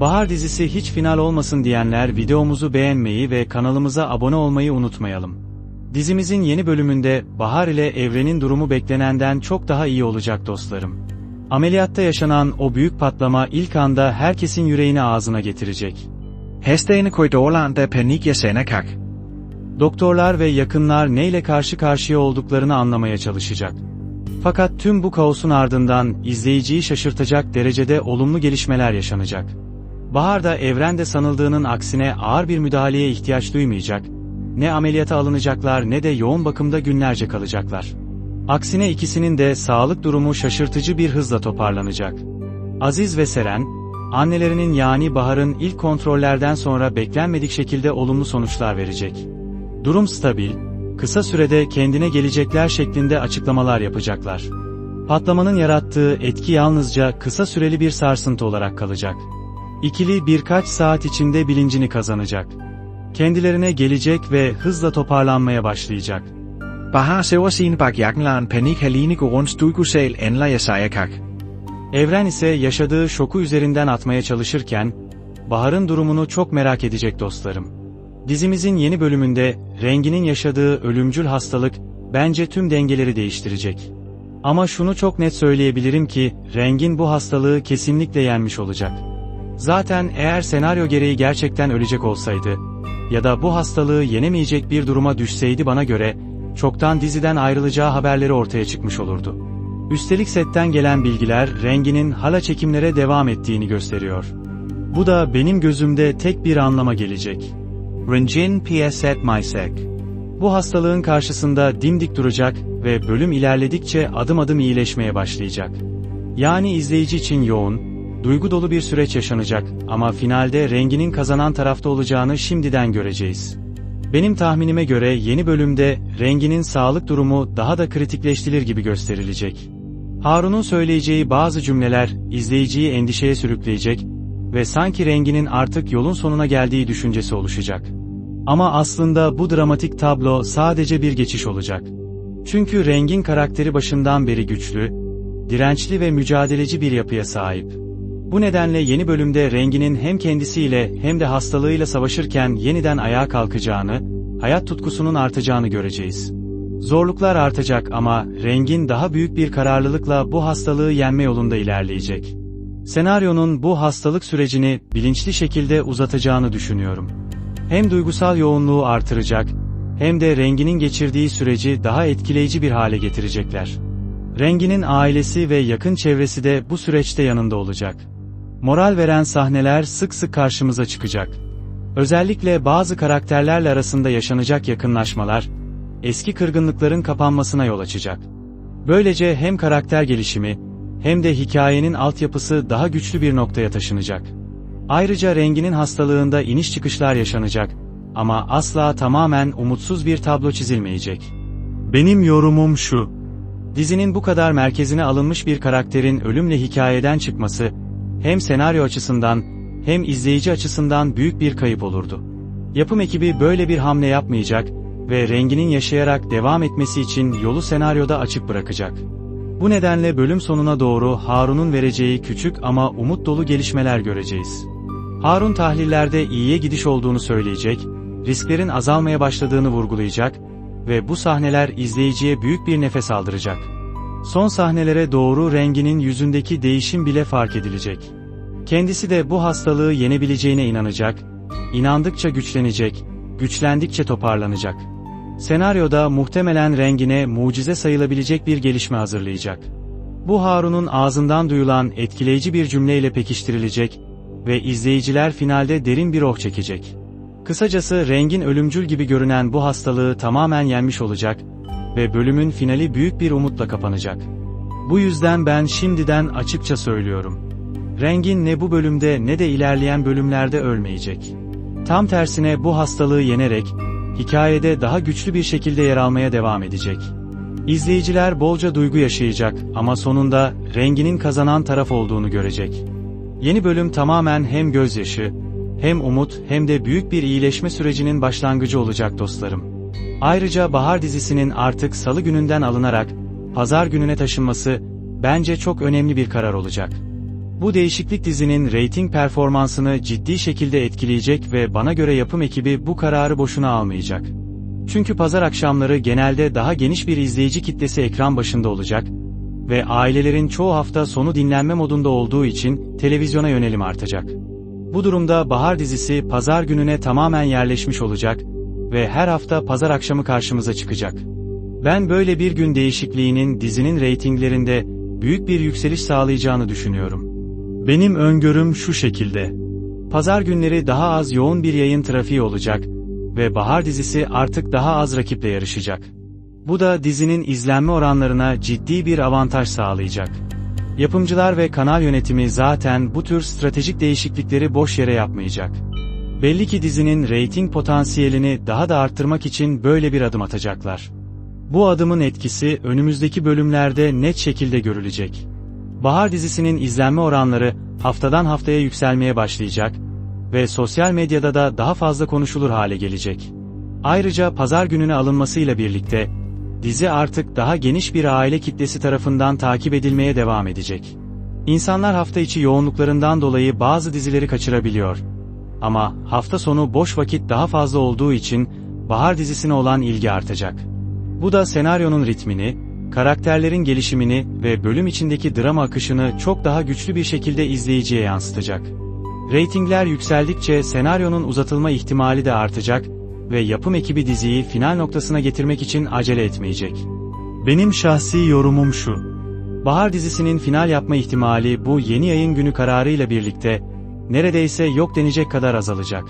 Bahar dizisi hiç final olmasın diyenler videomuzu beğenmeyi ve kanalımıza abone olmayı unutmayalım. Dizimizin yeni bölümünde Bahar ile Evren'in durumu beklenenden çok daha iyi olacak dostlarım. Ameliyatta yaşanan o büyük patlama ilk anda herkesin yüreğini ağzına getirecek. Hastigene korridorlarında panik yaşanacak. Doktorlar ve yakınlar neyle karşı karşıya olduklarını anlamaya çalışacak. Fakat tüm bu kaosun ardından izleyiciyi şaşırtacak derecede olumlu gelişmeler yaşanacak. Bahar da evrende sanıldığının aksine ağır bir müdahaleye ihtiyaç duymayacak, ne ameliyata alınacaklar ne de yoğun bakımda günlerce kalacaklar. Aksine ikisinin de sağlık durumu şaşırtıcı bir hızla toparlanacak. Aziz ve Seren, annelerinin yani Bahar'ın ilk kontrollerden sonra beklenmedik şekilde olumlu sonuçlar verecek. Durum stabil, kısa sürede kendine gelecekler şeklinde açıklamalar yapacaklar. Patlamanın yarattığı etki yalnızca kısa süreli bir sarsıntı olarak kalacak. İkili birkaç saat içinde bilincini kazanacak. Kendilerine gelecek ve hızla toparlanmaya başlayacak. Bahar sæver sine bak jakkenlaren panik Haline går rundt Duygusal anler yaşayacak. Evren ise yaşadığı şoku üzerinden atmaya çalışırken, Bahar'ın durumunu çok merak edecek dostlarım. Dizimizin yeni bölümünde, Rengi'nin yaşadığı ölümcül hastalık, bence tüm dengeleri değiştirecek. Ama şunu çok net söyleyebilirim ki, Rengin bu hastalığı kesinlikle yenmiş olacak. Zaten eğer senaryo gereği gerçekten ölecek olsaydı, ya da bu hastalığı yenemeyecek bir duruma düşseydi bana göre, çoktan diziden ayrılacağı haberleri ortaya çıkmış olurdu. Üstelik setten gelen bilgiler Rengi'nin hala çekimlere devam ettiğini gösteriyor. Bu da benim gözümde tek bir anlama gelecek. Rengin Piaset Mysek. Bu hastalığın karşısında dimdik duracak ve bölüm ilerledikçe adım adım iyileşmeye başlayacak. Yani izleyici için yoğun, duygu dolu bir süreç yaşanacak ama finalde Rengi'nin kazanan tarafta olacağını şimdiden göreceğiz. Benim tahminime göre yeni bölümde Rengi'nin sağlık durumu daha da kritikleştirir gibi gösterilecek. Harun'un söyleyeceği bazı cümleler izleyiciyi endişeye sürükleyecek ve sanki Rengi'nin artık yolun sonuna geldiği düşüncesi oluşacak. Ama aslında bu dramatik tablo sadece bir geçiş olacak. Çünkü Rengin karakteri başından beri güçlü, dirençli ve mücadeleci bir yapıya sahip. Bu nedenle yeni bölümde Rengi'nin hem kendisiyle hem de hastalığıyla savaşırken yeniden ayağa kalkacağını, hayat tutkusunun artacağını göreceğiz. Zorluklar artacak ama Rengin daha büyük bir kararlılıkla bu hastalığı yenme yolunda ilerleyecek. Senaryonun bu hastalık sürecini bilinçli şekilde uzatacağını düşünüyorum. Hem duygusal yoğunluğu artıracak, hem de Rengin'in geçirdiği süreci daha etkileyici bir hale getirecekler. Rengin'in ailesi ve yakın çevresi de bu süreçte yanında olacak. Moral veren sahneler sık sık karşımıza çıkacak. Özellikle bazı karakterlerle arasında yaşanacak yakınlaşmalar, eski kırgınlıkların kapanmasına yol açacak. Böylece hem karakter gelişimi, hem de hikayenin altyapısı daha güçlü bir noktaya taşınacak. Ayrıca Rengin'in hastalığında iniş çıkışlar yaşanacak ama asla tamamen umutsuz bir tablo çizilmeyecek. Benim yorumum şu. Dizinin bu kadar merkezine alınmış bir karakterin ölümle hikayeden çıkması, hem senaryo açısından, hem izleyici açısından büyük bir kayıp olurdu. Yapım ekibi böyle bir hamle yapmayacak ve Rengin'in yaşayarak devam etmesi için yolu senaryoda açık bırakacak. Bu nedenle bölüm sonuna doğru Harun'un vereceği küçük ama umut dolu gelişmeler göreceğiz. Harun tahlillerde iyiye gidiş olduğunu söyleyecek, risklerin azalmaya başladığını vurgulayacak ve bu sahneler izleyiciye büyük bir nefes aldıracak. Son sahnelere doğru renginin yüzündeki değişim bile fark edilecek. Kendisi de bu hastalığı yenebileceğine inanacak, inandıkça güçlenecek, güçlendikçe toparlanacak. Senaryoda muhtemelen rengine mucize sayılabilecek bir gelişme hazırlayacak. Bu Harun'un ağzından duyulan etkileyici bir cümleyle pekiştirilecek ve izleyiciler finalde derin bir oh çekecek. Kısacası rengin ölümcül gibi görünen bu hastalığı tamamen yenmiş olacak ve bölümün finali büyük bir umutla kapanacak. Bu yüzden ben şimdiden açıkça söylüyorum. Rengin ne bu bölümde ne de ilerleyen bölümlerde ölmeyecek. Tam tersine bu hastalığı yenerek, hikayede daha güçlü bir şekilde yer almaya devam edecek. İzleyiciler bolca duygu yaşayacak ama sonunda renginin kazanan taraf olduğunu görecek. Yeni bölüm tamamen hem gözyaşı, hem umut hem de büyük bir iyileşme sürecinin başlangıcı olacak dostlarım. Ayrıca Bahar dizisinin artık salı gününden alınarak, pazar gününe taşınması, bence çok önemli bir karar olacak. Bu değişiklik dizinin reyting performansını ciddi şekilde etkileyecek ve bana göre yapım ekibi bu kararı boşuna almayacak. Çünkü pazar akşamları genelde daha geniş bir izleyici kitlesi ekran başında olacak ve ailelerin çoğu hafta sonu dinlenme modunda olduğu için televizyona yönelim artacak. Bu durumda Bahar dizisi pazar gününe tamamen yerleşmiş olacak ve her hafta pazar akşamı karşımıza çıkacak. Ben böyle bir gün değişikliğinin dizinin reytinglerinde büyük bir yükseliş sağlayacağını düşünüyorum. Benim öngörüm şu şekilde. Pazar günleri daha az yoğun bir yayın trafiği olacak ve Bahar dizisi artık daha az rakiple yarışacak. Bu da dizinin izlenme oranlarına ciddi bir avantaj sağlayacak. Yapımcılar ve kanal yönetimi zaten bu tür stratejik değişiklikleri boş yere yapmayacak. Belli ki dizinin reyting potansiyelini daha da arttırmak için böyle bir adım atacaklar. Bu adımın etkisi önümüzdeki bölümlerde net şekilde görülecek. Bahar dizisinin izlenme oranları haftadan haftaya yükselmeye başlayacak ve sosyal medyada da daha fazla konuşulur hale gelecek. Ayrıca pazar gününe alınmasıyla birlikte dizi artık daha geniş bir aile kitlesi tarafından takip edilmeye devam edecek. İnsanlar hafta içi yoğunluklarından dolayı bazı dizileri kaçırabiliyor. Ama hafta sonu boş vakit daha fazla olduğu için bahar dizisine olan ilgi artacak. Bu da senaryonun ritmini, karakterlerin gelişimini ve bölüm içindeki drama akışını çok daha güçlü bir şekilde izleyiciye yansıtacak. Reytingler yükseldikçe senaryonun uzatılma ihtimali de artacak ve yapım ekibi diziyi final noktasına getirmek için acele etmeyecek. Benim şahsi yorumum şu. Bahar dizisinin final yapma ihtimali bu yeni yayın günü kararıyla birlikte neredeyse yok denecek kadar azalacak.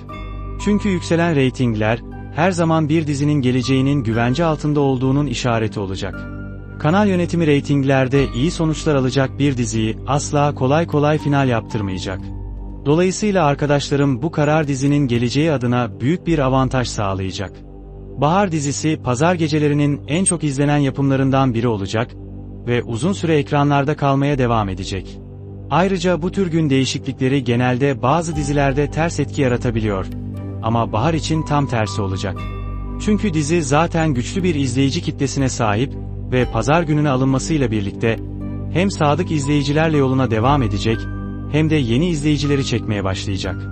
Çünkü yükselen reytingler her zaman bir dizinin geleceğinin güvence altında olduğunun işareti olacak. Kanal yönetimi reytinglerde iyi sonuçlar alacak bir diziyi asla kolay kolay final yaptırmayacak. Dolayısıyla arkadaşlarım bu karar dizinin geleceği adına büyük bir avantaj sağlayacak. Bahar dizisi pazar gecelerinin en çok izlenen yapımlarından biri olacak ve uzun süre ekranlarda kalmaya devam edecek. Ayrıca bu tür gün değişiklikleri genelde bazı dizilerde ters etki yaratabiliyor. Ama Bahar için tam tersi olacak. Çünkü dizi zaten güçlü bir izleyici kitlesine sahip ve pazar gününe alınmasıyla birlikte hem sadık izleyicilerle yoluna devam edecek hem de yeni izleyicileri çekmeye başlayacak.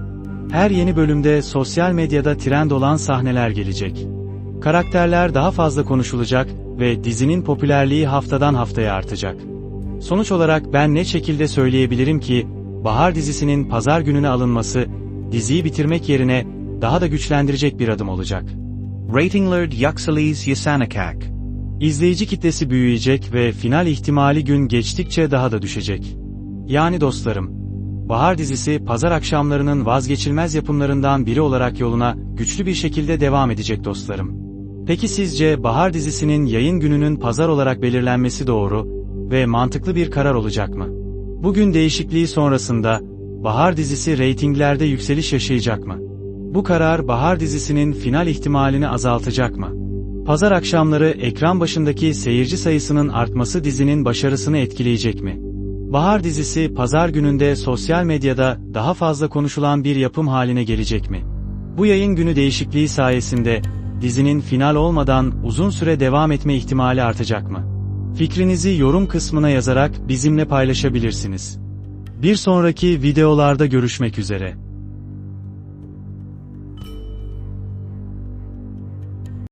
Her yeni bölümde sosyal medyada trend olan sahneler gelecek. Karakterler daha fazla konuşulacak ve dizinin popülerliği haftadan haftaya artacak. Sonuç olarak ben ne şekilde söyleyebilirim ki, Bahar dizisinin pazar gününe alınması, diziyi bitirmek yerine daha da güçlendirecek bir adım olacak. Ratingler yükselis yasanacak. İzleyici kitlesi büyüyecek ve final ihtimali gün geçtikçe daha da düşecek. Yani dostlarım, Bahar dizisi pazar akşamlarının vazgeçilmez yapımlarından biri olarak yoluna güçlü bir şekilde devam edecek dostlarım. Peki sizce Bahar dizisinin yayın gününün pazar olarak belirlenmesi doğru ve mantıklı bir karar olacak mı? Bugün değişikliği sonrasında Bahar dizisi reytinglerde yükseliş yaşayacak mı? Bu karar Bahar dizisinin final ihtimalini azaltacak mı? Pazar akşamları ekran başındaki seyirci sayısının artması dizinin başarısını etkileyecek mi? Bahar dizisi pazar gününde sosyal medyada daha fazla konuşulan bir yapım haline gelecek mi? Bu yayın günü değişikliği sayesinde dizinin final olmadan uzun süre devam etme ihtimali artacak mı? Fikrinizi yorum kısmına yazarak bizimle paylaşabilirsiniz. Bir sonraki videolarda görüşmek üzere.